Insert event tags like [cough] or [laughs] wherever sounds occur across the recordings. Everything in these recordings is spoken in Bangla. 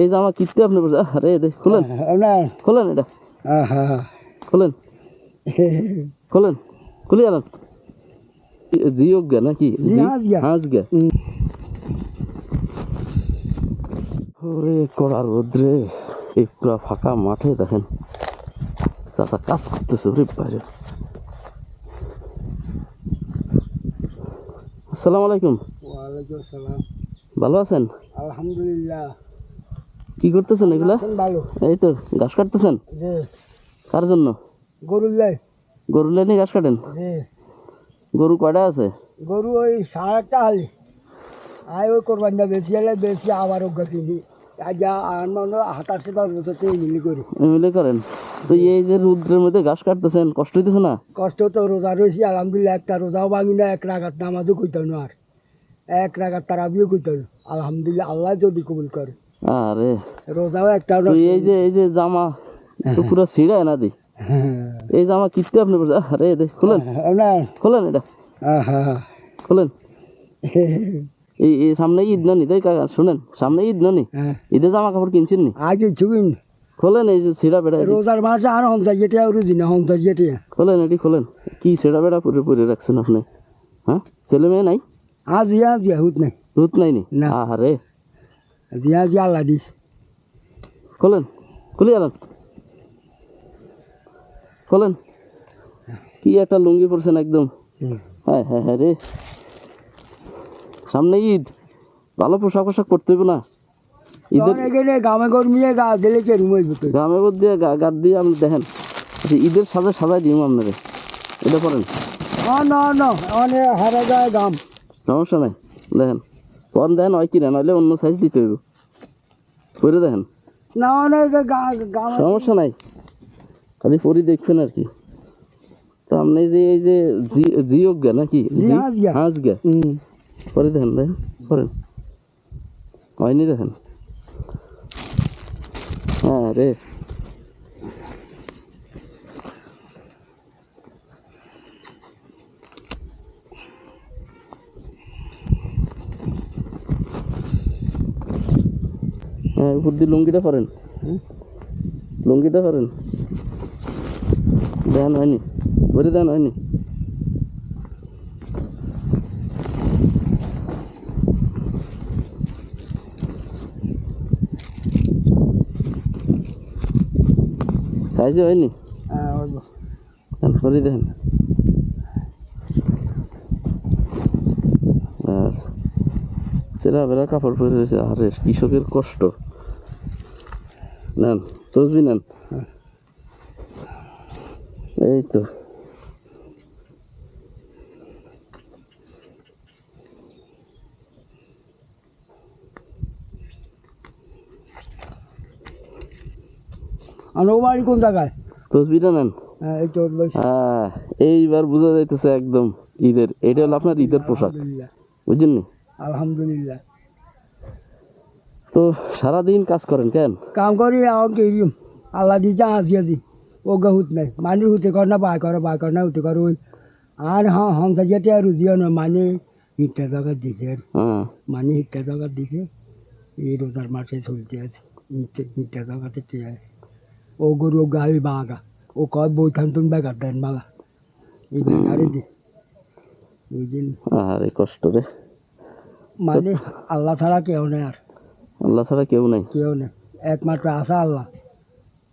এই জামা কিনতে আপনি বলছেন? আরে দে খোলেন। না খোলেন এটা। হ্যাঁ খোলেন। খোলেন। খুলে আলাম জিয়োগ গে নাকি? হাঁস গে। হাঁস গে ওরে কড়া রোদ্রে এই পুরা ফাঁকা মাঠে দেখেন। চাষা কাজ করতেছে ওরে বাইরে। আসসালামু আলাইকুম। ওয়ালাইকুম আসসালাম। ভালো আছেন? আলহামদুলিল্লাহ। কি করতেছেন এগুলা? ভালো এই তো ঘাস কাটতেছেন? কার জন্য? গরুর লাই। গরু লাইনে ঘাস কাটেন? গরু কয়টা আছে? গরু ওই সাড়ে আটটা হালি আয় ওই কোরবান দা বেশি হলে বেশি আবার অজ্ঞা কিনি আজ আর মানে হাতাশে দশ বছর থেকে মিলি করি। এমনি করেন। তো এই যে রুদ্রের মধ্যে ঘাস কাটতেছেন কষ্ট হইতেছে না? কষ্ট তো রোজা রয়েছি আলহামদুলিল্লাহ একটা রোজাও ভাঙি না এক রাগাত নামাজও কইতাম আর। এক রাগাত তারাবিও কইতাম আলহামদুলিল্লাহ আল্লাহ যদি কবুল করে। আরে রোজাও একটা তো এই যে এই যে জামা তো পুরো ছিঁড়ায় না দি। [laughs] এই জামা কিনতে আপনি বলছেন আরে দে খুলেন। খোলেন এটা। খোলেন। [laughs] এই এই সামনে ঈদ না নি? তাই কাকা শোনেন সামনে ঈদ না নি? হ্যাঁ। ঈদে জামা কাপড় কিনছেন নি? আজ ছুকিন খোলেন এই যে ছিঁড়া বেড়া রোজার মাসে আর হমতা যেটা রুজি না হমতা যেটা। খোলেন এটি খোলেন। কি ছিঁড়া বেড়া পুরে পুরে রাখছেন আপনি? হ্যাঁ? ছেলে মেয়ে নাই? আজ ইয়া হুত নাই। রুত নাই নি? না। জিয়া জিয়া আল্লাহ দিস খোলেন খুলে আলাম খোলেন কি একটা লুঙ্গি পরছেন একদম। হ্যাঁ হ্যাঁ হ্যাঁ রে। সামনে ঈদ ভালো পোশাক পোশাক পরতে হইব না। ঈদের এখানে গামে গরমিয়ে গা দিলে কে রুম গামে বোধ দিয়ে গা গাদ দিয়ে আপনি দেখেন আচ্ছা, ঈদের সাজে সাজাই দিম আপনারে। এটা পরেন। না না না অনেক হারা যায় গাম। সমস্যা নাই দেখেন। পন দেখেন হয় কিনা নইলে অন্য সাইজ দিতে হইব। পরে দেখেন। না অনেক সমস্যা নাই। খালি পরি দেখবেন আর কি। তো আপনি যে এই যে জি- জিয়োগ গে নাকি? হাঁস গে। পরে দেখেন দেখেন করেন হয়নি দেখেন। হ্যাঁ রে। হ্যাঁ উপর দিয়ে লুঙ্গিটা পরেন। লুঙ্গিটা পরেন। দেন হয়নি। ভরে দেন হয়নি। সাইজে হয়নি? হ্যাঁ। তারপরে দেখেন সেরা বেড়া কাপড় পরে রয়েছে আরে কৃষকের কষ্ট। নেন তসবি নেন। এই তো। বাড়ি কোন জায়গায়? তসবিটা নেন। হ্যাঁ। হ্যাঁ এইবার বোঝা যাইতেছে একদম ঈদের এটা হলো আপনার ঈদের পোশাক। বুঝছেন আলহামদুলিল্লাহ। তো সারাদিন কাজ করেন কেন? কাম করি আল্লাহ দিছে হাসি হাসি ও হুত নাই। মানুষ হুতে কর না বাই করে বাই কর না হুতে কর ওই। আর হ্যাঁ হংসা যেটা আর রুজিও না মানে হিটটা জায়গা দিছে। আর মানে হিটটা জায়গা দিছে। এই রোজার মাসে চলতে আছে। হিটটা টিয়ায় ও গরু গাড়ি বাগা ও কয় বইখান তুমি বেকার দেন বালা এই বেকারে দি। বুঝলেন আর এই কষ্ট রে মানে আল্লাহ ছাড়া কেউ নেই আর আল্লাহ ছাড়া কেউ নাই। কেউ নেই। একমাত্র আশা আল্লাহ।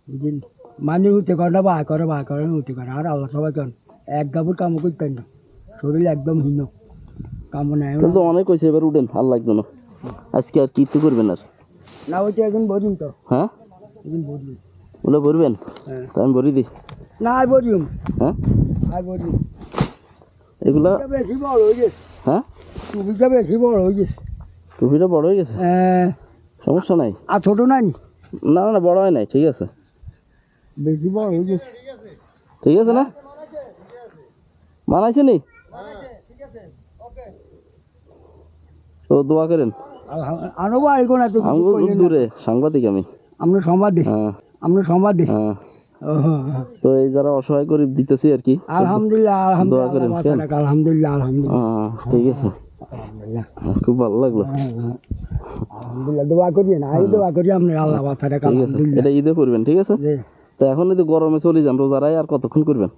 বুঝলেন মানে হতে করে না বা করে বা করে হতে করে। আর আল্লাহ সবাই কেন এক গাবুর কামও করতেন না। শরীর একদম হীন। কাম নেয় তাহলে তো অনেক হয়েছে এবার উঠেন আর লাগবে না। আজকে আর কি তো করবেন আর? না ওইটা একদিন বলিম তো। হ্যাঁ? একদিন বলিম ওগুলো ভরবেন হ্যাঁ। আমি ভরি দিই। না আর বলিম হ্যাঁ? আর বলিম এগুলা বেশি বড় হয়ে গেছে। হ্যাঁ? টুপিটা বেশি বড় হয়ে গেছে। টুপিটা বড় হয়ে গেছে? হ্যাঁ, সমস্যা নাই। আর ছোটো নাই? না না বড় হয় নাই ঠিক আছে। বেশি বড় হয়ে গেছে। ঠিক আছে না? মানাইছে নি তো দোয়া করেন। আনো বাড়ি কোন এত দূরে সাংবাদিক আমি। আমরা সংবাদ দিই হ্যাঁ। আমরা হ্যাঁ। তো এই যারা অসহায় গরিব দিতেছি আর কি আলহামদুলিল্লাহ আলহামদুলিল্লাহ আলহামদুলিল্লাহ ঠিক আছে। খুব ভালো লাগল। হ্যাঁ। আলহামদুলিল্লাহ দোয়া করি না দোয়া করি আপনার আল্লাহ বাঁচা রাখা ঠিক আছে আলহামদুলিল্লাহ। এটা ঈদে করবেন ঠিক আছে। তো এখন যদি গরমে চলে যান রোজারাই আর কতক্ষণ করবেন?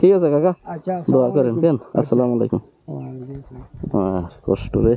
ঠিক আছে কাকা? আচ্ছা দোয়া করেন কেন? আসসালামু আলাইকুম। আর কষ্ট রে।